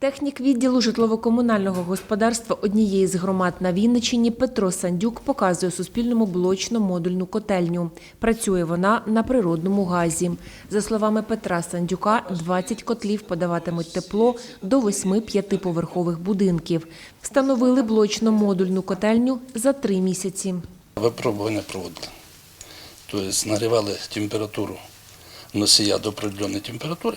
Технік відділу житлово-комунального господарства однієї з громад на Вінниччині Петро Сандюк показує Суспільному блочно-модульну котельню. Працює вона на природному газі. За словами Петра Сандюка, 20 котлів подаватимуть тепло до 8 п'ятиповерхових будинків. Встановили блочно-модульну котельню за три місяці. Випробування проводили. Тобто нагрівали температуру носія до определеної температури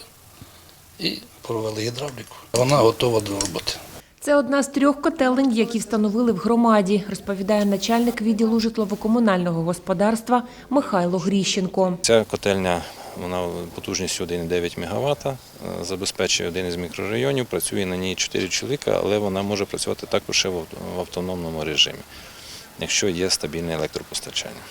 і провели гідравліку. Вона готова до роботи. Це одна з трьох котелень, які встановили в громаді, розповідає начальник відділу житлово-комунального господарства Михайло Гріщенко. Ця котельня вона потужністю 1,9 МВт, е, забезпечує один із мікрорайонів, працює на ній 4 чоловіка, але вона може працювати також ще в автономному режимі, якщо є стабільне електропостачання.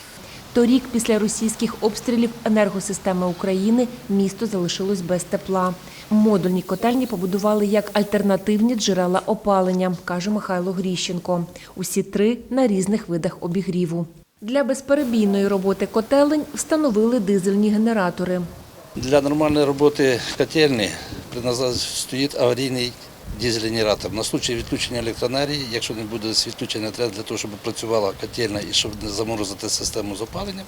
Торік, після російських обстрілів енергосистеми України, місто залишилось без тепла. Модульні котельні побудували як альтернативні джерела опалення, каже Михайло Гріщенко. Усі три на різних видах обігріву. Для безперебійної роботи котелень встановили дизельні генератори. Для нормальної роботи котельні стоїть аварійний дизель-генератор. На случай відключення електроенергії, якщо не буде відключення для того, щоб працювала котельна і щоб не заморозити систему з опаленням,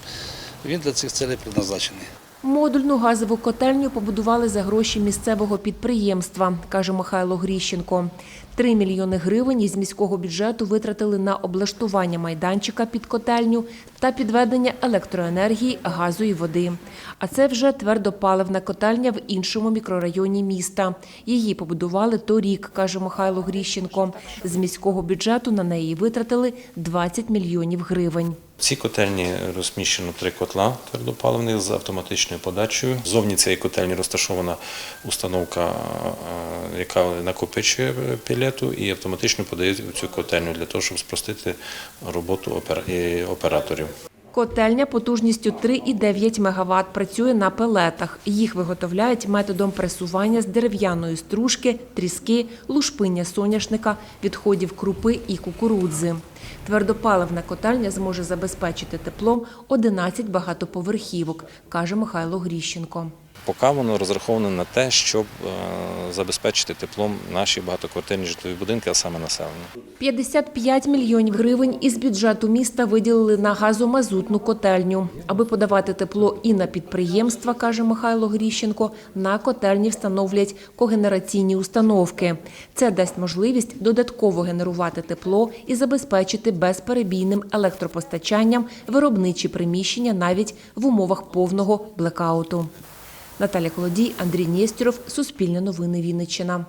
він для цих цілей предназначений. Модульну газову котельню побудували за гроші місцевого підприємства, каже Михайло Гріщенко. Три мільйони гривень із міського бюджету витратили на облаштування майданчика під котельню та підведення електроенергії, газу і води. А це вже твердопаливна котельня в іншому мікрорайоні міста. Її побудували торік, каже Михайло Гріщенко. З міського бюджету на неї витратили 20 мільйонів гривень. Цій котельні розміщено три котла твердопаливних з автоматичною подачею. Зовні цієї котельні розташована установка, е, яка накопичує пілету і автоматично подає цю котельню для того, щоб спростити роботу операторів. Котельня потужністю 3,9 МВт працює на пелетах. Їх виготовляють методом пресування з дерев'яної стружки, тріски, лушпиння соняшника, відходів крупи і кукурудзи. Твердопаливна котельня зможе забезпечити теплом 11 багатоповерхівок, каже Михайло Гріщенко. Поки воно розраховано на те, щоб е, забезпечити теплом наші багатоквартирні житлові будинки, а саме населення. 55 мільйонів гривень із бюджету міста виділили на газомазутну котельню. Аби подавати тепло і на підприємства, каже Михайло Гріщенко, на котельні встановлять когенераційні установки. Це дасть можливість додатково генерувати тепло і забезпечити безперебійним електропостачанням виробничі приміщення навіть в умовах повного блекауту. Наталя Колодій, Андрій Нєстюров, Суспільне новини Вінниччина.